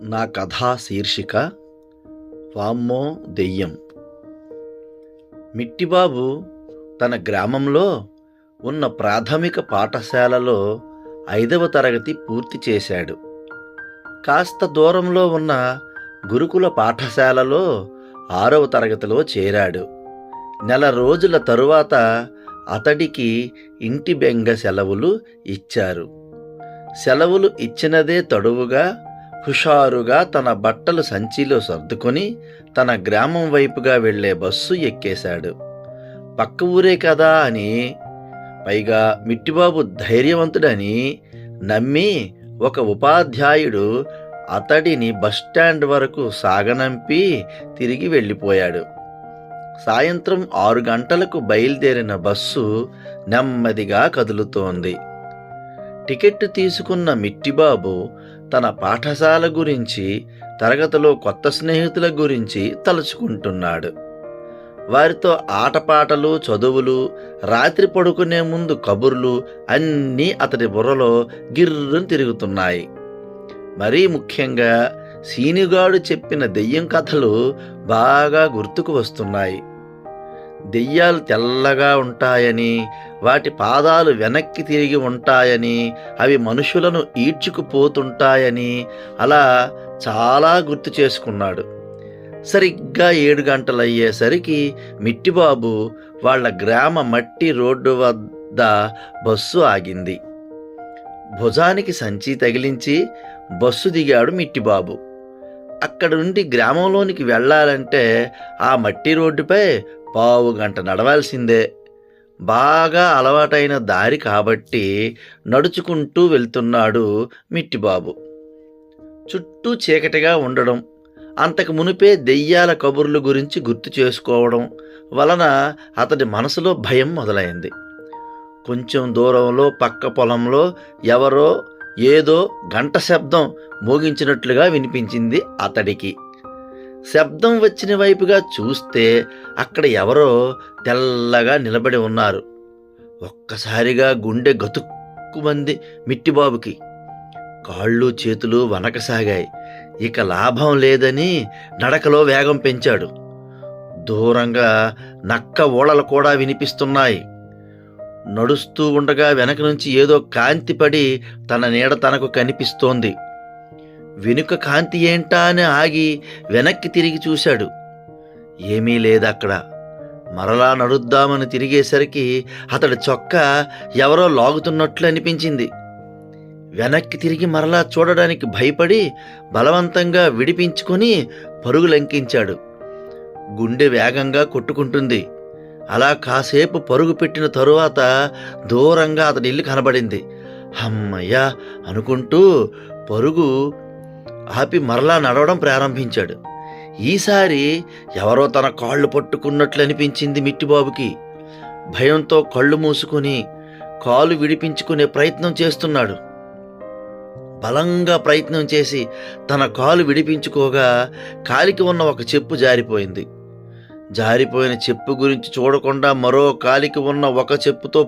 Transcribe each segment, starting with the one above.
నా కథా శీర్షిక వామ్మో దెయ్యం. మిట్టిబాబు తన గ్రామంలో ఉన్న ప్రాథమిక పాఠశాలలో ఐదవ తరగతి పూర్తి చేశాడు. కాస్త దూరంలో ఉన్న గురుకుల పాఠశాలలో ఆరవ తరగతిలో చేరాడు. నెల రోజుల తరువాత అతడికి ఇంటి బెంగ సెలవులు ఇచ్చారు. సెలవులు ఇచ్చినదే తడువుగా హుషారుగా తన బట్టలు సంచిలో సర్దుకొని తన గ్రామం వైపుగా వెళ్ళే బస్సు ఎక్కేశాడు. పక్క ఊరే కదా అని పైగా మిట్టిబాబు ధైర్యవంతుడని నమ్మి ఒక ఉపాధ్యాయుడు అతడిని బస్టాండ్ వరకు సాగనంపి తిరిగి వెళ్ళిపోయాడు. సాయంత్రం ఆరు గంటలకు బయలుదేరిన బస్సు నెమ్మదిగా కదులుతోంది. టికెట్ తీసుకున్న మిట్టిబాబు తన పాఠశాల గురించి తరగతిలో కొత్త స్నేహితుల గురించి తలుచుకుంటున్నాడు. వారితో ఆటపాటలు చదువులు రాత్రి పడుకునే ముందు కబుర్లు అన్నీ అతడి బుర్రలో గిర్రుని తిరుగుతున్నాయి. మరీ ముఖ్యంగా సీనుగాడు చెప్పిన దెయ్యం కథలు బాగా గుర్తుకు వస్తున్నాయి. దెయ్యాలు తెల్లగా ఉంటాయని వాటి పాదాలు వెనక్కి తిరిగి ఉంటాయని అవి మనుషులను ఈడ్చుకుపోతుంటాయని అలా చాలా గుర్తు చేసుకున్నాడు. సరిగ్గా ఏడు గంటలయ్యేసరికి మిట్టిబాబు వాళ్ళ గ్రామ మట్టి రోడ్డు వద్ద బస్సు ఆగింది. భుజానికి సంచి తగిలించి బస్సు దిగాడు మిట్టిబాబు. అక్కడ నుండి గ్రామంలోనికి వెళ్ళాలంటే ఆ మట్టి రోడ్డుపై పావు గంట నడవాల్సిందే. బాగా అలవాటైన దారి కాబట్టి నడుచుకుంటూ వెళ్తున్నాడు మిట్టిబాబు. చుట్టూ చీకటిగా ఉండడం అంతకు మునిపే దెయ్యాల కబుర్లు గురించి గుర్తు చేసుకోవడం వలన అతడి మనసులో భయం మొదలైంది. కొంచెం దూరంలో పక్క పొలంలో ఎవరో ఏదో గంట శబ్దం మోగించినట్లుగా వినిపించింది అతడికి. శబ్దం వచ్చిన వైపుగా చూస్తే అక్కడ ఎవరో తెల్లగా నిలబడి ఉన్నారు. ఒక్కసారిగా గుండె గతుక్కుమంది మిట్టిబాబుకి. కాళ్ళు చేతులు వనకసాగాయి ఇక లాభం లేదని నడకలో వేగం పెంచాడు. దూరంగా నక్క ఓడలు కూడా వినిపిస్తున్నాయి. నడుస్తూ ఉండగా వెనక నుంచి ఏదో కాంతి పడి తన నీడ తనకు కనిపిస్తోంది. వెనుక కాంతి ఏంటా అని ఆగి వెనక్కి తిరిగి చూశాడు. ఏమీ లేదక్కడ. మరలా నడుద్దామని తిరిగేసరికి అతడి చొక్క ఎవరో లాగుతున్నట్లు అనిపించింది. వెనక్కి తిరిగి మరలా చూడడానికి భయపడి బలవంతంగా విడిపించుకొని పరుగులంకించాడు. గుండె వేగంగా కొట్టుకుంటుంది. అలా కాసేపు పరుగు పెట్టిన తరువాత దూరంగా అతడి ఇల్లు కనబడింది. అమ్మయ్యా అనుకుంటూ పరుగు ఆపి మరలా నడవడం ప్రారంభించాడు. ఈసారి ఎవరో తన కాళ్ళు పట్టుకున్నట్లు అనిపించింది మిట్టిబాబుకి. భయంతో కళ్ళు మూసుకొని కాలు విడిపించుకునే ప్రయత్నం చేస్తున్నాడు. బలంగా ప్రయత్నం చేసి తన కాలు విడిపించుకోగా కాలికి ఉన్న ఒక చెప్పు జారిపోయింది. జారిపోయిన చెప్పు గురించి చూడకుండా మరో కాలికి ఉన్న ఒక చెప్పుతో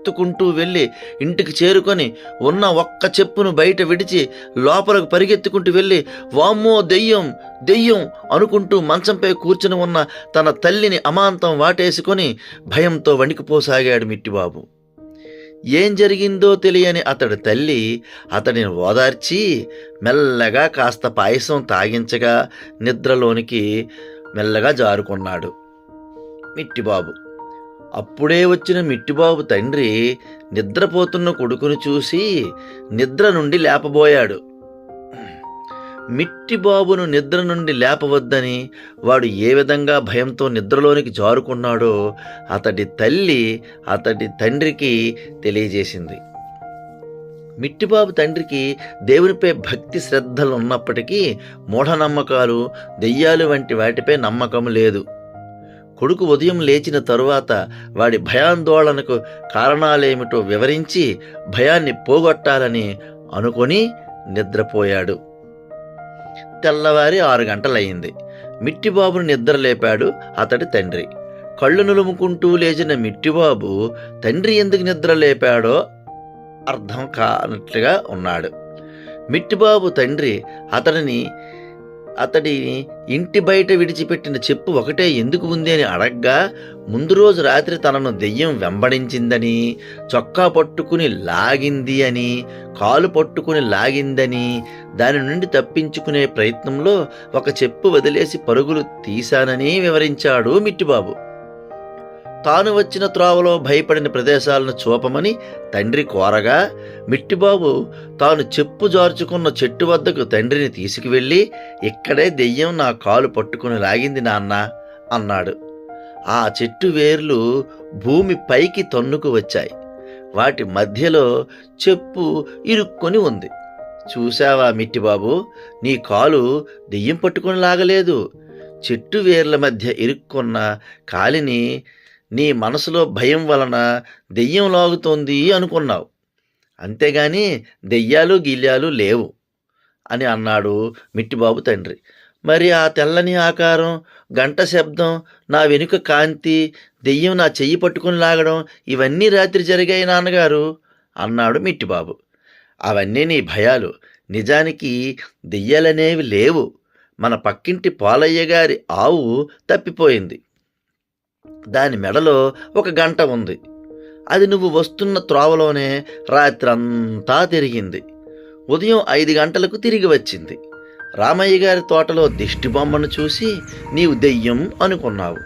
పరిగెత్తుకుంటూ వెళ్ళి ఇంటికి చేరుకొని ఉన్న ఒక్క చెప్పును బయట విడిచి లోపలకు పరిగెత్తుకుంటూ వెళ్ళి వామ్మో దెయ్యం దెయ్యం! అనుకుంటూ మంచంపై కూర్చుని ఉన్న తన తల్లిని అమాంతం వాటేసుకొని భయంతో వణికిపోసాగాడు మిట్టిబాబు. ఏం జరిగిందో తెలియని అతడి తల్లి అతడిని ఓదార్చి మెల్లగా కాస్త పాయసం తాగించగా నిద్రలోనికి మెల్లగా జారుకున్నాడు. మిట్టిబాబు అప్పుడే వచ్చిన మిట్టిబాబు తండ్రి నిద్రపోతున్న కొడుకును చూసి నిద్ర నుండి లేపబోయాడు. మిట్టిబాబును నిద్ర నుండి లేపవద్దని వాడు ఏ విధంగా భయంతో నిద్రలోనికి జారుకున్నాడో అతడి తల్లి అతడి తండ్రికి తెలియజేసింది. మిట్టిబాబు తండ్రికి దేవునిపై భక్తి శ్రద్ధలు ఉన్నప్పటికీ మూఢనమ్మకాలు దెయ్యాలు వంటి వాటిపై నమ్మకం లేదు. కొడుకు ఉదయం లేచిన తరువాత వాడి భయాందోళనకు కారణాలేమిటో వివరించి భయాన్ని పోగొట్టాలని అనుకొని నిద్రపోయాడు. తెల్లవారి ఆరు గంటలయ్యింది. మిట్టిబాబును నిద్ర లేపాడు అతడి తండ్రి. కళ్ళు నులుముకుంటూ లేచిన మిట్టిబాబు తండ్రి ఎందుకు నిద్ర లేపాడో అర్థం కానట్లుగా ఉన్నాడు. మిట్టిబాబు తండ్రి అతడిని అతడిని ఇంటి బయట విడిచిపెట్టిన చెప్పు ఒకటే ఎందుకు ఉంది అని అడగ్గా ముందు రోజు రాత్రి తనను దెయ్యం వెంబడించిందని చొక్కా పట్టుకుని లాగింది అని కాలు పట్టుకుని లాగిందని దాని నుండి తప్పించుకునే ప్రయత్నంలో ఒక చెప్పు వదిలేసి పరుగులు తీశానని వివరించాడు మిట్టిబాబు. తాను వచ్చిన త్రోవలో భయపడిన ప్రదేశాలను చూపమని తండ్రి కోరగా మిట్టిబాబు తాను చెప్పు జార్చుకున్న చెట్టు వద్దకు తండ్రిని తీసుకువెళ్ళి ఇక్కడే దెయ్యం నా కాలు పట్టుకుని లాగింది నాన్న అన్నాడు. ఆ చెట్టు వేర్లు భూమి పైకి తన్నుకు వచ్చాయి. వాటి మధ్యలో చెప్పు ఇరుక్కొని ఉంది. చూశావా మిట్టిబాబు నీ కాలు దెయ్యం పట్టుకొని లాగలేదు. చెట్టు వేర్ల మధ్య ఇరుక్కున్న కాలిని నీ మనసులో భయం వలన దెయ్యం లాగుతోంది అనుకున్నావు. అంతేగాని దెయ్యాలు గిల్యాలు లేవు అని అన్నాడు మిట్టిబాబు తండ్రి. మరి ఆ తెల్లని ఆకారం గంట శబ్దం నా వెనుక కాంతి దెయ్యం నా చెయ్యి పట్టుకుని లాగడం ఇవన్నీ రాత్రి జరిగాయి నాన్నగారు అన్నాడు మిట్టిబాబు. అవన్నీ నీ భయాలు. నిజానికి దెయ్యాలనేవి లేవు. మన పక్కింటి పాలయ్య గారి ఆవు తప్పిపోయింది. దాని మెడలో ఒక గంట ఉంది. అది నువ్వు వస్తున్న త్రోవలోనే రాత్రంతా తిరిగింది. ఉదయం ఐదు గంటలకు తిరిగి వచ్చింది. రామయ్య గారి తోటలో దిష్టి బొమ్మను చూసి నీవు దెయ్యం అనుకున్నావు.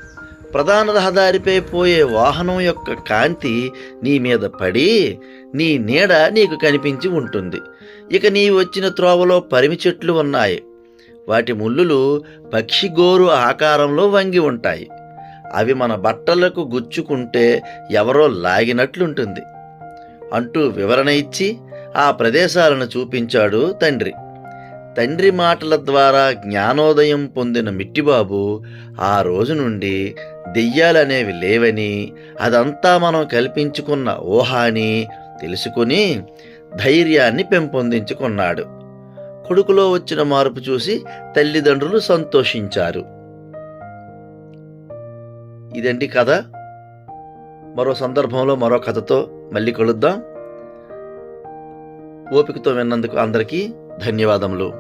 ప్రధాన రహదారిపై పోయే వాహనం యొక్క కాంతి నీ మీద పడి నీ నీడ నీకు కనిపించి ఉంటుంది. ఇక నీ వచ్చిన త్రోవలో పరిమి చెట్లు ఉన్నాయి. వాటి ముళ్ళులు పక్షి గోరు ఆకారంలో వంగి ఉంటాయి. అవి మన బట్టలకు గుచ్చుకుంటే ఎవరో లాగినట్లుంటుంది. అంటూ వివరణ ఇచ్చి ఆ ప్రదేశాలను చూపించాడు తండ్రి. తండ్రి మాటల ద్వారా జ్ఞానోదయం పొందిన మిట్టిబాబు ఆ రోజు నుండి దెయ్యాలనేవి లేవని అదంతా మనం కల్పించుకున్న ఊహ అని తెలుసుకుని ధైర్యాన్ని పెంపొందించుకున్నాడు. కొడుకులో వచ్చిన మార్పు చూసి తల్లిదండ్రులు సంతోషించారు. ఇదండి కథ? మరో సందర్భంలో మరో కథతో మళ్ళీ కలుద్దాం. ఓపికతో విన్నందుకు అందరికీ ధన్యవాదములు.